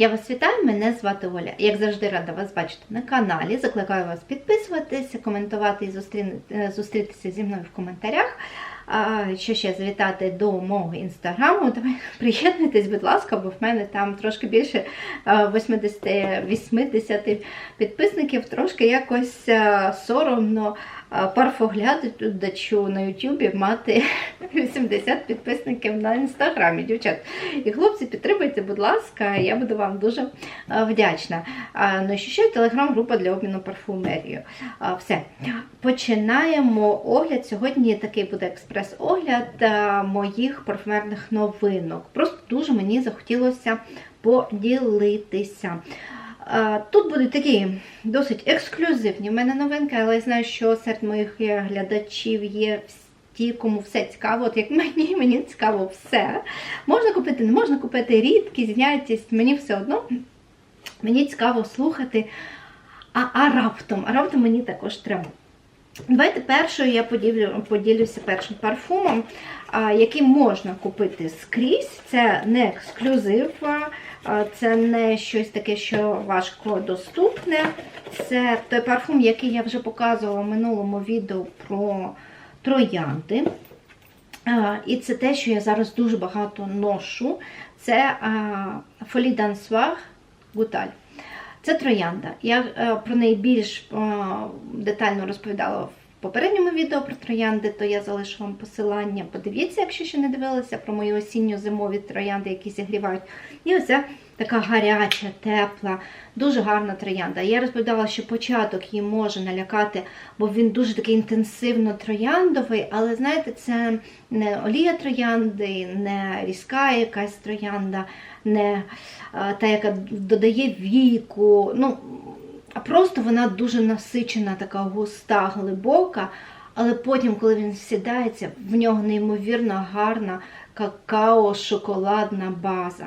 Я вас вітаю, мене звати Оля. Як завжди рада вас бачити на каналі. Закликаю вас підписуватися, коментувати і е, зустрітися зі мною в коментарях. Що ще завітати до мого інстаграму, приєднуйтесь, будь ласка, бо в мене там трошки більше е, 80-80 підписників, трошки якось е, соромно парфоглядачу на Ютубі мати 80 підписників на інстаграмі, дівчат. І хлопці, підтримайте, будь ласка, я буду вам дуже вдячна. Ну, що ще телеграм-група для обміну парфумерією. Все. Починаємо огляд. Сьогодні такий буде експрес-огляд моїх парфумерних новинок. Просто дуже мені захотілося поділитися. Тут будуть такі досить ексклюзивні в мене новинки, але я знаю, що серед моїх е, глядачів є ті, кому все цікаво, от як мені, мені цікаво все. Можна купити, не можна купити, рідкість, знятість, мені все одно. Мені цікаво слухати. А, а раптом, а раптом мені також треба. Давайте першою я поділю, поділюся першим парфумом, який можна купити скрізь. Це не ексклюзив, це не щось таке, що важко доступне. Це той парфум, який я вже показувала в минулому відео про троянди. І це те, що я зараз дуже багато ношу. Це Фолі Дансвар Гуталь. Це троянда. Я е, про неї більш е, детально розповідала в попередньому відео про троянди, то я залишу вам посилання. Подивіться, якщо ще не дивилися, про мої осінньо-зимові троянди, які зігрівають. І оце така гаряча, тепла, дуже гарна троянда. Я розповідала, що початок її може налякати, бо він дуже такий інтенсивно трояндовий, але знаєте, це не олія троянди, не різка якась троянда, не е, та, яка додає віку. Ну, просто вона дуже насичена, така густа, глибока. Але потім, коли він сідається, в нього неймовірно гарна какао-шоколадна база,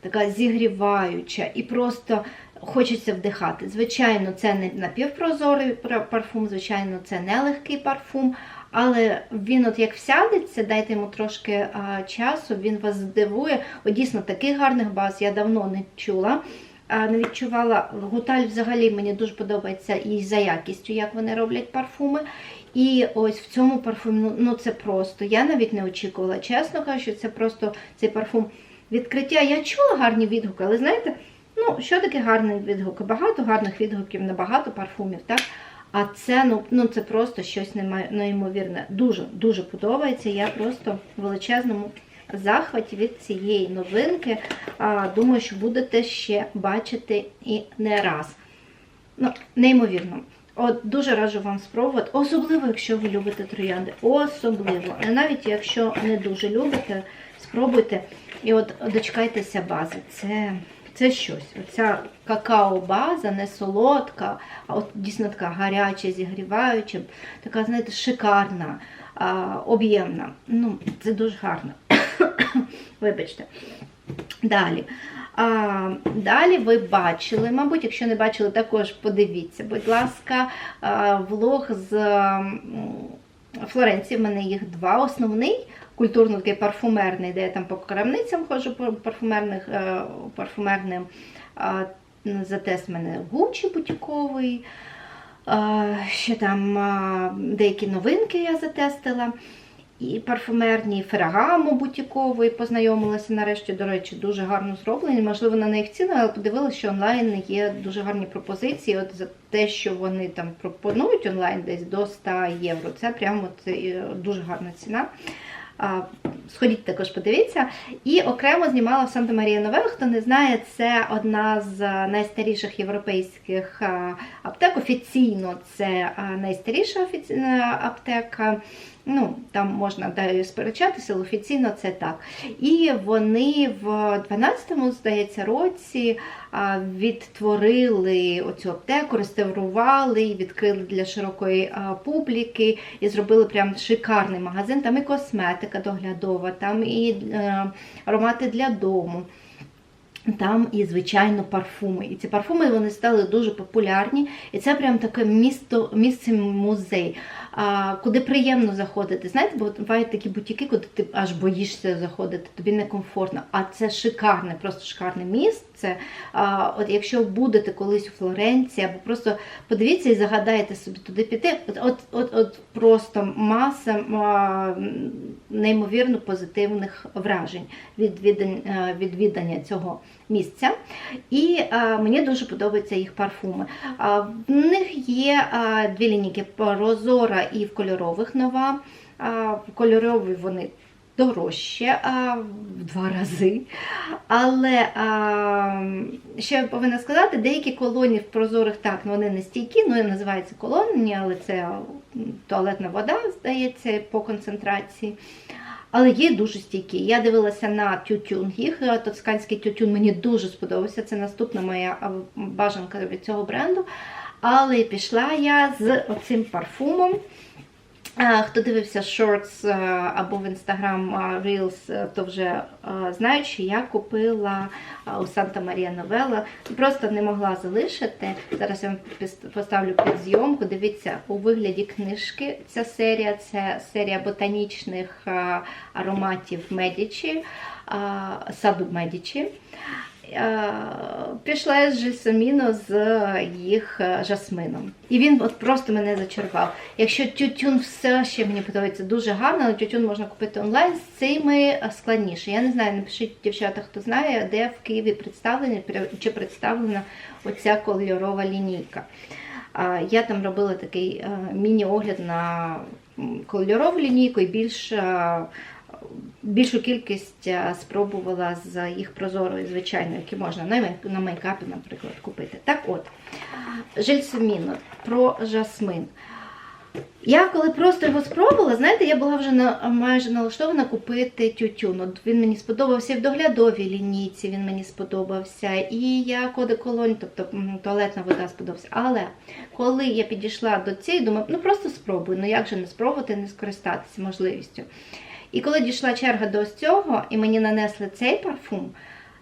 така зігріваюча і просто хочеться вдихати. Звичайно, це не напівпрозорий парфум, звичайно, це не легкий парфум. Але він, от як всядеться, дайте йому трошки а, часу, він вас здивує. От дійсно таких гарних баз я давно не чула. А, не відчувала. Гуталь взагалі мені дуже подобається і за якістю, як вони роблять парфуми. І ось в цьому парфумі, ну, ну це просто. Я навіть не очікувала. Чесно кажучи, це просто цей парфум відкриття. Я чула гарні відгуки, але знаєте, ну що таке гарний відгук? Багато гарних відгуків на багато парфумів, так? А це ну, ну це просто щось неймовірне. Дуже дуже подобається. Я просто в величезному захваті від цієї новинки. А, думаю, що будете ще бачити і не раз. Ну, неймовірно. От дуже раджу вам спробувати, особливо, якщо ви любите троянди. Особливо. А навіть якщо не дуже любите, спробуйте. І от дочекайтеся бази. Це, це щось. Оця какао-база, не солодка, а от дійсно така гаряча, зігріваюча, така, знаєте, шикарна, об'ємна. Ну, це дуже гарно. Вибачте. Далі. А, далі ви бачили, мабуть, якщо не бачили, також подивіться, будь ласка, влог з Флоренції. В мене їх два. Основний культурно такий парфумерний, де я там по крамницям ходжу парфумерних, е, парфумерним. А, Затест в мене Гуччі бутіковий. Ще там деякі новинки я затестила. І парфумерні Феррагамо бутіковий познайомилася нарешті, до речі, дуже гарно зроблені. Можливо, на них ціни, але подивилася, що онлайн є дуже гарні пропозиції. От за те, що вони там пропонують онлайн десь до 100 євро. Це прямо це дуже гарна ціна. Сходіть також, подивіться. І окремо знімала в Санта Марія Новела. Хто не знає, це одна з найстаріших європейських аптек. Офіційно це найстаріша офіційна аптека. Ну, там можна далі сперечатися, але офіційно це так. І вони в 12-му, здається, році відтворили оцю аптеку, реставрували, відкрили для широкої публіки і зробили прям шикарний магазин. Там і косметика доглядова, там і е, аромати для дому. Там і, звичайно, парфуми. І ці парфуми вони стали дуже популярні. І це прям таке місто, місце музей. Куди приємно заходити. Знаєте, бо бувають такі бутіки, куди ти аж боїшся заходити, тобі некомфортно. А це шикарне, просто шикарне місце. А, от якщо будете колись у Флоренції, або просто подивіться і загадаєте собі туди піти. От, от, от, от просто маса а, неймовірно позитивних вражень від відвідання, відвідання цього місця. І а, мені дуже подобаються їх парфуми. А, в них є а, дві лінійки прозора і в кольорових нова. А, кольорові вони дорожче а, в два рази. Але а, ще я повинна сказати, деякі колонії в прозорих так, ну, вони не стійкі, ну називаються колонії, але це туалетна вода, здається, по концентрації. Але є дуже стійкі. Я дивилася на тютюн їх. Тосканський тютюн мені дуже сподобався. Це наступна моя бажанка від цього бренду. Але пішла я з оцим парфумом. Хто дивився шортс е, або в Instagram Reels, е, то вже е, знають, що я купила у Санта Марія Новела. Просто не могла залишити. Зараз я вам поставлю під зйомку. Дивіться, у вигляді книжки ця серія це серія ботанічних ароматів Медічі, саду Медічі. Е, Пішла з Жесоміно з їх е, жасмином. І він от просто мене зачарував. Якщо тютюн все ще мені подобається дуже гарно, але тютюн можна купити онлайн, з цими е, складніше. Я не знаю, напишіть дівчата, хто знає, де в Києві представлені чи представлена оця кольорова лінійка. Я там робила такий міні-огляд на кольорову лінійку і більш більшу кількість е, спробувала з їх прозорої, звичайно, які можна на мейк- мейкапі, наприклад, купити. Так от, Жельсоміно про жасмин. Я коли просто його спробувала, знаєте, я була вже на, майже налаштована купити тютюн. От він мені сподобався і в доглядовій лінійці, він мені сподобався, і я коди колонь, тобто туалетна вода сподобався. Але коли я підійшла до цієї, думаю, ну просто спробую, ну як же не спробувати, не скористатися можливістю. І коли дійшла черга до цього, і мені нанесли цей парфум,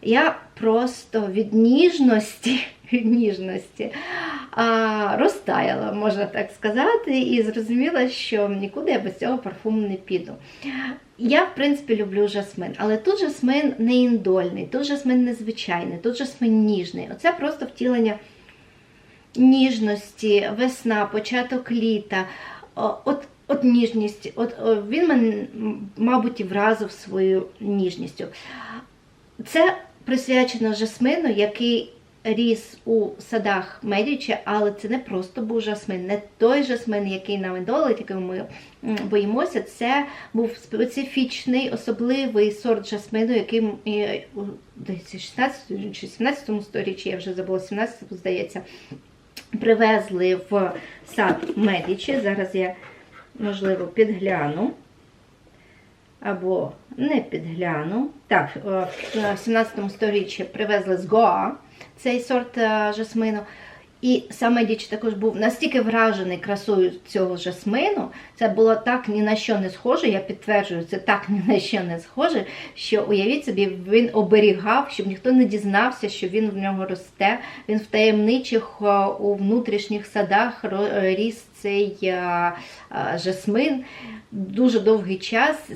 я просто від ніжності, від ніжності а, розтаяла, можна так сказати, і зрозуміла, що нікуди я без цього парфуму не піду. Я, в принципі, люблю жасмин, але тут жасмин не індольний, тут жасмин незвичайний, тут жасмин ніжний. Оце просто втілення ніжності, весна, початок літа. От, от ніжність, от він мене, мабуть, і вразив своєю ніжністю. Це присвячено жасмину, який ріс у садах Медічі, але це не просто був жасмин, не той жасмин, який нам ідолить, який ми боїмося. Це був специфічний, особливий сорт жасмину, який у, 16 чи 17 сторіччі, я вже забула, 17 здається, привезли в сад Медічі. Зараз я, можливо, підгляну. Або не підгляну. Так, е, в 17 сторіччі привезли з Гоа цей сорт е, жасмину. І саме Діч також був настільки вражений красою цього жасмину, це було так ні на що не схоже. Я підтверджую, це так ні на що не схоже, що уявіть собі, він оберігав, щоб ніхто не дізнався, що він в нього росте. Він в таємничих е, у внутрішніх садах ріс цей е, е, жасмин дуже довгий час,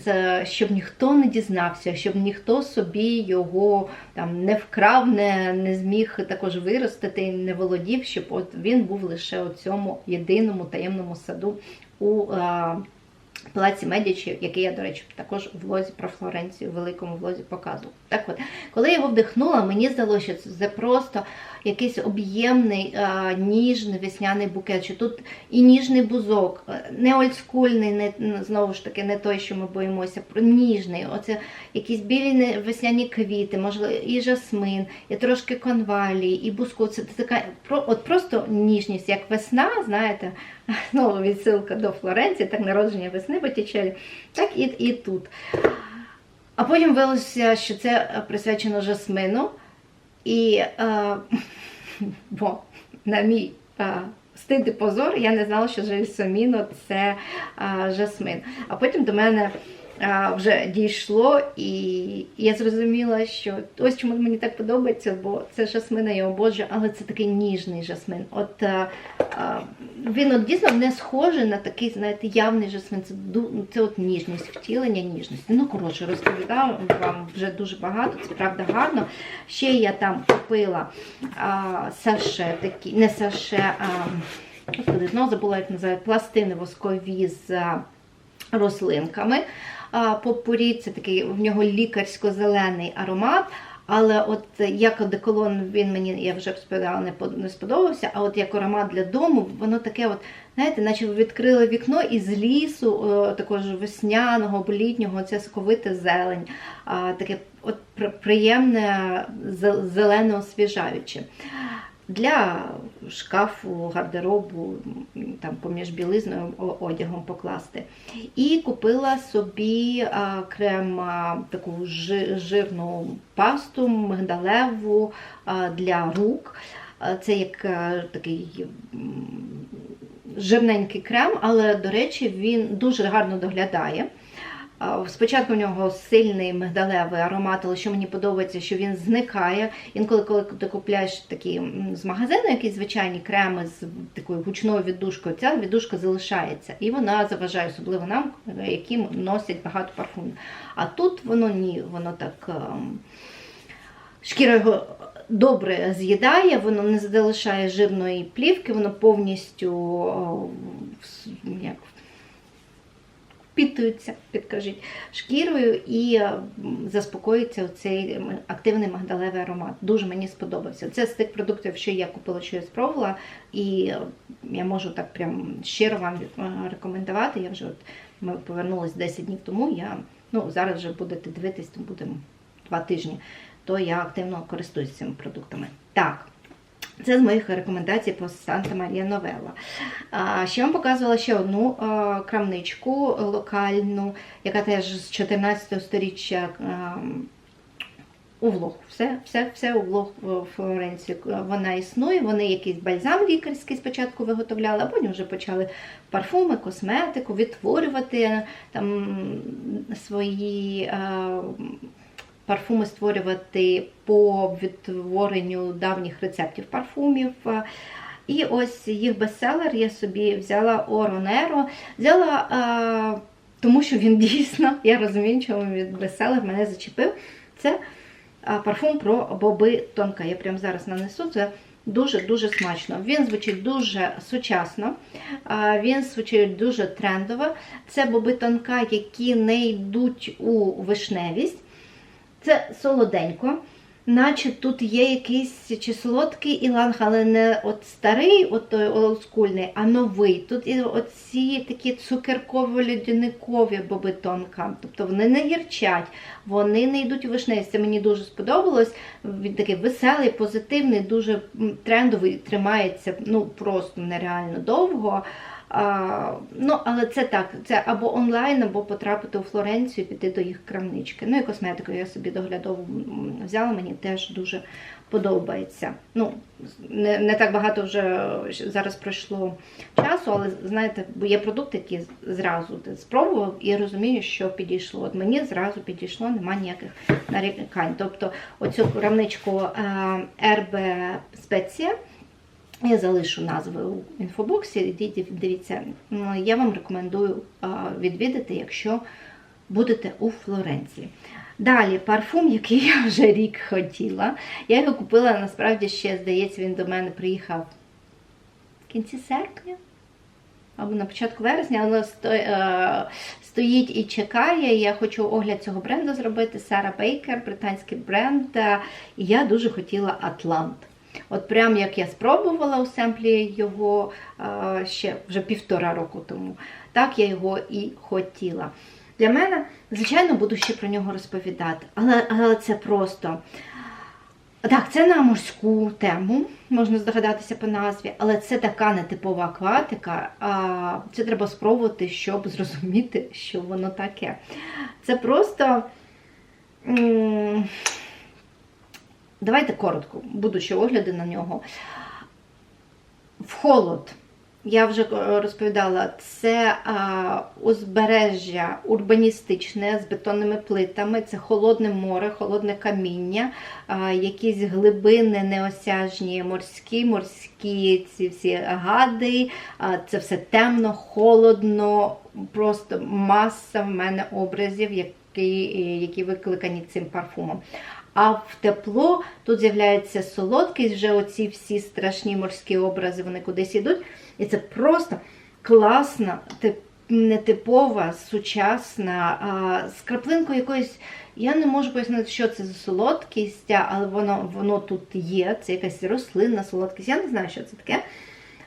щоб ніхто не дізнався, щоб ніхто собі його там не вкрав, не, не зміг також виростити, не володів, щоб от він був лише у цьому єдиному таємному саду у е, Палаці Медічі, який я, до речі, також у влозі про Флоренцію, в великому влозі показував. Так от, коли я його вдихнула, мені здалося, що це просто якийсь об'ємний, е, ніжний весняний букет. Що тут і ніжний бузок, е, не олдскульний, не знову ж таки, не той, що ми боїмося, ніжний. Оце якісь білі весняні квіти, можливо, і жасмин, і трошки конвалії, і бузку. Це така от просто ніжність, як весна, знаєте, знову відсилка до Флоренції, так народження весни Боттічелі, так і, і тут. А потім виявилося, що це е, присвячено жасмину. І е, бо на мій е, стид і позор, я не знала, що жельсоміно це е, жасмин. А потім до мене вже дійшло, і я зрозуміла, що ось чому мені так подобається, бо це жасмин, я обожнюю, але це такий ніжний жасмин. От а, а, він от дійсно не схожий на такий, знаєте, явний жасмин. Це це от ніжність, втілення ніжності. Ну, коротше, розповідаю вам вже дуже багато, це правда гарно. Ще я там купила а, саше такі, не саше, а господи, знову забула, як називають, пластини воскові з рослинками. Попурі це такий в нього лікарсько-зелений аромат. Але от як одеколон він мені, я вже розповідала, не сподобався. А от як аромат для дому, воно таке, от, знаєте, наче ви відкрили вікно і з лісу, о, такого ж весняного або літнього, це соковите зелень, а, таке от приємне зе- зелене освіжаюче. Для шкафу, гардеробу, там поміж білизною одягом покласти. І купила собі крем таку жи- жирну пасту мигдалеву для рук. Це як а, такий жирненький крем, але, до речі, він дуже гарно доглядає. Спочатку в нього сильний мигдалевий аромат, але що мені подобається, що він зникає. Інколи, коли ти купляєш такі з магазину, якісь звичайні креми з такою гучною віддушкою, ця віддушка залишається. І вона заважає, особливо нам, які носять багато парфумів. А тут воно ні, воно так. ем, Шкіра його добре з'їдає, воно не залишає жирної плівки, воно повністю як, впітується, підкажіть, шкірою і е, заспокоїться цей активний магдалевий аромат. Дуже мені сподобався. Це з тих продуктів, що я купила, що я спробувала, і е, я можу так прям щиро вам е, рекомендувати. Я вже от ми повернулись 10 днів тому. Я ну зараз вже будете дивитись, то будемо два тижні. То я активно користуюсь цими продуктами. Так. Це з моїх рекомендацій по Санта Марія Новелла. Ще вам показувала ще одну крамничку локальну, яка теж з 14 сторіччя у влог. Все, все, все у влог Флоренції вона існує. Вони якийсь бальзам лікарський спочатку виготовляли, а потім вже почали парфуми, косметику, відтворювати там свої. Парфуми створювати по відтворенню давніх рецептів парфумів. І ось їх бестселер я собі взяла Оронеро. Взяла, е, тому що він дійсно, я розумію, чому він бестселер мене зачепив. Це парфум про боби тонка. Я прямо зараз нанесу це. Дуже-дуже смачно. Він звучить дуже сучасно, він звучить дуже трендово. Це боби тонка, які не йдуть у вишневість. Це солоденько, наче тут є якийсь чи солодкий іланг, але не от старий, от той олдскульний, а новий. Тут і оці такі цукерково-льодяникові боби тонка. Тобто вони не гірчать, вони не йдуть у вишневість. Це мені дуже сподобалось. Він такий веселий, позитивний, дуже трендовий, тримається ну просто нереально довго. А, ну, але це так, це або онлайн, або потрапити у Флоренцію, піти до їх крамнички. Ну і косметику я собі доглядову взяла, мені теж дуже подобається. Ну, не, не так багато вже зараз пройшло часу, але знаєте, бо є продукти, які зразу спробував і розумію, що підійшло. От мені зразу підійшло, нема ніяких нарікань. Тобто оцю крамничку Ербе Спеція. Я залишу назви у інфобоксі, ідіть, дивіться. Я вам рекомендую відвідати, якщо будете у Флоренції. Далі парфум, який я вже рік хотіла. Я його купила насправді ще, здається, він до мене приїхав в кінці серпня або на початку вересня, але е, стоїть і чекає. Я хочу огляд цього бренду зробити. Сара Бейкер, британський бренд. Е, І я дуже хотіла Атлант. От прям як я спробувала у семплі його ще вже півтора року тому, так я його і хотіла. Для мене, звичайно, буду ще про нього розповідати, але, але це просто. Так, це на морську тему, можна здогадатися по назві, але це така нетипова акватика. Це треба спробувати, щоб зрозуміти, що воно таке. Це просто. Давайте коротко, буду ще огляди на нього. В холод я вже е, розповідала, це а, узбережжя урбаністичне з бетонними плитами, це холодне море, холодне каміння, а, якісь глибини неосяжні, морські, морські ці всі гади. А, це все темно, холодно, просто маса в мене образів, які, які викликані цим парфумом. А в тепло тут з'являється солодкість, вже оці всі страшні морські образи, вони кудись ідуть. І це просто класна, нетипова, сучасна, а, з краплинкою якоїсь. Я не можу пояснити, що це за солодкість, але воно, воно тут є. Це якась рослинна солодкість. Я не знаю, що це таке.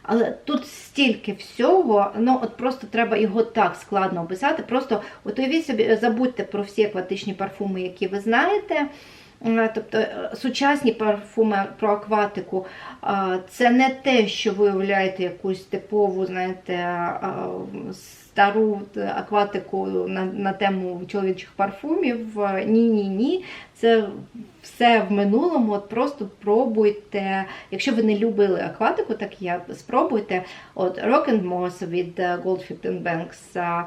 Але тут стільки всього, ну от просто треба його так складно описати. Просто от уявіть собі, забудьте про всі акватичні парфуми, які ви знаєте. Е, Тобто е, сучасні парфуми про акватику е, це не те, що ви уявляєте якусь типову, знаєте, стару акватику на, на тему чоловічих парфумів. Ні, ні, ні. Це все в минулому. От просто пробуйте. Якщо ви не любили акватику, так я спробуйте. От Rock and Moss від е, Goldfield Banks, е,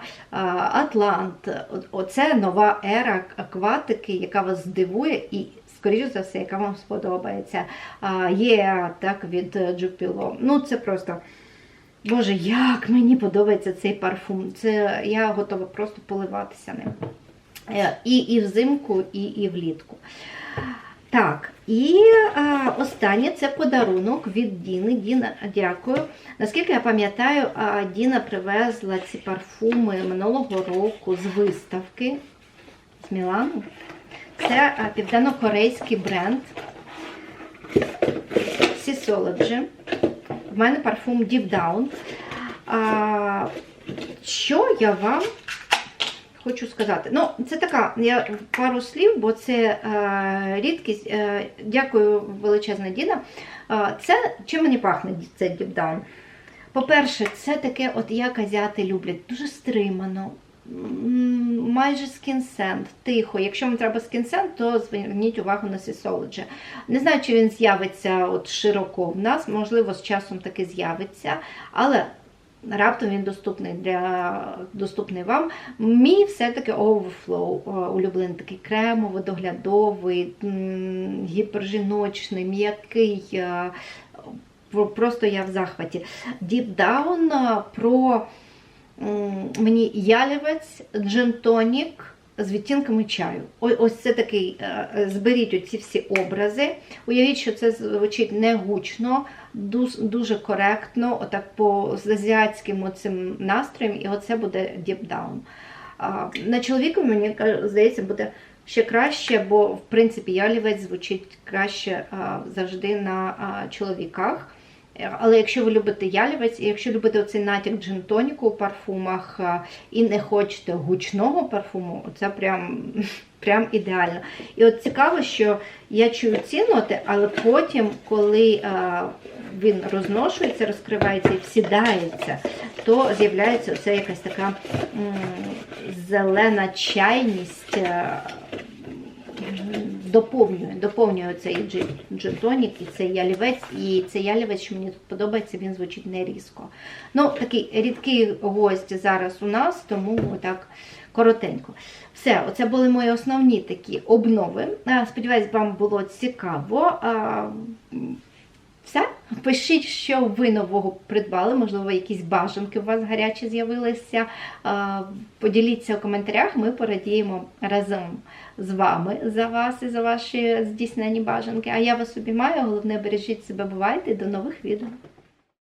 Атлант. Оце нова ера акватики, яка вас здивує і. Скоріше за все, яка вам сподобається. Є так від Джупіло. Ну, це просто. Боже, як мені подобається цей парфум. Це я готова просто поливатися ним. Е, І, і взимку, і, і влітку. Так, і а, останнє це подарунок від Діни. Діна, дякую. Наскільки я пам'ятаю, Діна привезла ці парфуми минулого року з виставки з Мілану. Це південно-корейський бренд Sisology. В мене парфум Deep Down. А, що я вам хочу сказати? Ну, це така, я пару слів, бо це е, рідкість. Е, дякую, величезна Діна. Е, це чим мені пахне це Deep Down? По-перше, це таке, от як азіати люблять, дуже стримано. Майже скінсент, тихо. Якщо вам треба скінсент, то зверніть увагу на Sisology. Не знаю, чи він з'явиться от широко в нас, можливо, з часом таки з'явиться, але раптом він доступний для доступний вам. Мій все-таки Overflow е, улюблений такий кремово, доглядовий, гіпержіночний, м'який. е, Просто я в захваті. Deep Down е, про мені ялівець, джин-тонік з відтінками чаю. Ось це такий, е, е, зберіть оці всі образи. Уявіть, що це звучить не гучно, дуже коректно, отак по з азіатським оцим настроєм, і оце буде Down. На чоловіка, мені здається, буде ще краще, бо в принципі ялівець звучить краще завжди на чоловіках. Е, Але якщо ви любите ялівець, і якщо любите оцей натяк джин-тоніку у парфумах і не хочете гучного парфуму, це прям, прям ідеально. І от цікаво, що я чую ці але потім, коли а, він розношується, розкривається і всідається, то з'являється оця якась така зелена чайність. Доповнює, доповнює цей джин-тонік і цей ялівець. І цей ялівець, що мені тут подобається, він звучить не різко. Ну, такий рідкий гость зараз у нас, тому так коротенько. Все, оце були мої основні такі обнови. Сподіваюсь, вам було цікаво. Все, пишіть, що ви нового придбали, можливо, якісь бажанки у вас гарячі з'явилися. Поділіться у коментарях, ми порадіємо разом з вами за вас і за ваші здійснені бажанки. А я вас обіймаю. Головне, бережіть себе, бувайте до нових відео.